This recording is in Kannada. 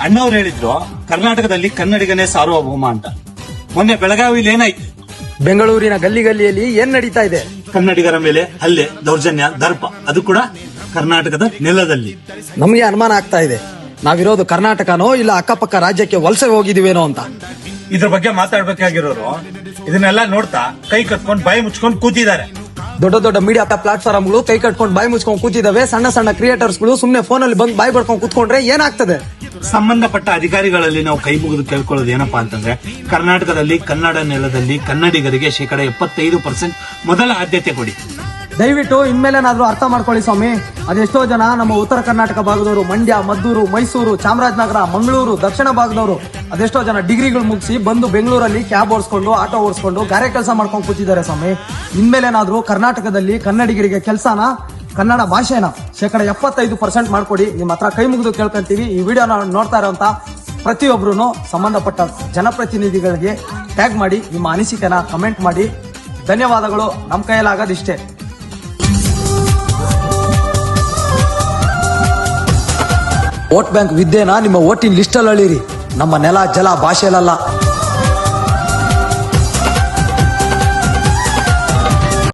ಅಣ್ಣವ್ರು ಹೇಳಿದ್ರು ಕರ್ನಾಟಕದಲ್ಲಿ ಕನ್ನಡಿಗನೇ ಸಾರ್ವಭೌಮ ಅಂತ. ಮೊನ್ನೆ ಬೆಳಗಾವಿಲಿ ಏನಾಯ್ತು? ಬೆಂಗಳೂರಿನ ಗಲ್ಲಿ ಗಲ್ಲಿಯಲ್ಲಿ ಏನ್ ನಡೀತಾ ಇದೆ? ಕನ್ನಡಿಗರ ಮೇಲೆ ಹಲ್ಲೆ ದೌರ್ಜನ್ಯ ದರ್ಪ ಅದು ಕೂಡ ಕರ್ನಾಟಕದ ನೆಲದಲ್ಲಿ. ನಮಗೆ ಅನುಮಾನ ಆಗ್ತಾ ಇದೆ. ನಾವಿರೋದು ಕರ್ನಾಟಕನೋ ಇಲ್ಲ ಅಕ್ಕಪಕ್ಕ ರಾಜ್ಯಕ್ಕೆ ವಲಸೆ ಹೋಗಿದೀವೇನೋ ಅಂತ. ಇದ್ರ ಬಗ್ಗೆ ಮಾತಾಡ್ಬೇಕಾಗಿರೋರು ಇದನ್ನೆಲ್ಲ ನೋಡ್ತಾ ಕೈ ಕಟ್ಕೊಂಡು ಬಾಯಿ ಮುಚ್ಕೊಂಡು ಕೂತಿದ್ದಾರೆ. ದೊಡ್ಡ ದೊಡ್ಡ ಮೀಡಿಯಾ ಪ್ಲಾಟ್ಫಾರ್ಮ್ಗಳು ಕೈ ಕಟ್ಕೊಂಡು ಬಾಯಿ ಮುಚ್ಕೊಂಡು ಕೂತಿದ್ದಾವೆ. ಸಣ್ಣ ಸಣ್ಣ ಕ್ರಿಯೇಟರ್ಸ್ಗಳು ಸುಮ್ಮನೆ ಫೋನಲ್ಲಿ ಬಂದು ಬಾಯಿ ಬಡ್ಕೊಂಡು ಕೂತ್ಕೊಂಡ್ರೆ ಏನಾಗ್ತದೆ? ಸಂಬಂಧಪಟ್ಟ ಅಧಿಕಾರಿಗಳಲ್ಲಿ ನಾವು ಕೈ ಮುಗಿದು ಕೇಳ್ಕೊಳ್ಳೋದು ಏನಪ್ಪಾ ಅಂತಂದ್ರೆ, ಕರ್ನಾಟಕದಲ್ಲಿ, ಕನ್ನಡ ನೆಲದಲ್ಲಿ ಕನ್ನಡಿಗರಿಗೆ ಶೇಕಡ ಎಪ್ಪತ್ತೈದು ಪರ್ಸೆಂಟ್ ಮೊದಲ ಆದ್ಯತೆ ಕೊಡಿ. ದಯವಿಟ್ಟು ಇನ್ಮೇಲೇನಾದ್ರೂ ಅರ್ಥ ಮಾಡ್ಕೊಳ್ಳಿ ಸ್ವಾಮಿ. ಅದೆಷ್ಟೋ ಜನ ನಮ್ಮ ಉತ್ತರ ಕರ್ನಾಟಕ ಭಾಗದವರು, ಮಂಡ್ಯ, ಮದ್ದೂರು, ಮೈಸೂರು, ಚಾಮರಾಜನಗರ, ಮಂಗಳೂರು, ದಕ್ಷಿಣ ಭಾಗದವರು ಅದೆಷ್ಟೋ ಜನ ಡಿಗ್ರಿಗಳು ಮುಗಿಸಿ ಬಂದು ಬೆಂಗಳೂರಲ್ಲಿ ಕ್ಯಾಬ್ ಓಡಿಸ್ಕೊಂಡು, ಆಟೋ ಓಡಿಸ್ಕೊಂಡು, ಗಾರೆ ಕೆಲಸ ಮಾಡ್ಕೊಂಡು ಕೂತಿದ್ದಾರೆ ಸ್ವಾಮಿ. ಇನ್ಮೇಲೇನಾದ್ರೂ ಕರ್ನಾಟಕದಲ್ಲಿ ಕನ್ನಡಿಗರಿಗೆ ಕೆಲಸನ ಕನ್ನಡ ಭಾಷೆನ ಶೇಕಡ ಎಪ್ಪತ್ತೈದು ಪರ್ಸೆಂಟ್ ಮಾಡಿಕೊಡಿ. ನಿಮ್ಮ ಹತ್ರ ಕೈ ಮುಗಿದು ಕೇಳ್ಕೊಂತೀವಿ. ಈ ವಿಡಿಯೋನ ನೋಡ್ತಾ ಇರೋಂತ ಪ್ರತಿಯೊಬ್ಬರೂ ಸಂಬಂಧಪಟ್ಟ ಜನಪ್ರತಿನಿಧಿಗಳಿಗೆ ಟ್ಯಾಗ್ ಮಾಡಿ, ನಿಮ್ಮ ಅನಿಸಿಕೆನ ಕಮೆಂಟ್ ಮಾಡಿ. ಧನ್ಯವಾದಗಳು. ನಮ್ಮ ಕೈಯಲ್ಲಾಗೋದಿಷ್ಟೇ ವೋಟ್ ಬ್ಯಾಂಕ್ ವಿದ್ಯೆನ ನಿಮ್ಮ ಓಟಿನ ಲಿಸ್ಟಲ್ಲಿ ಅಳಿರಿ. ನಮ್ಮ ನೆಲ, ಜಲ ಭಾಷೆಲಲ್ಲ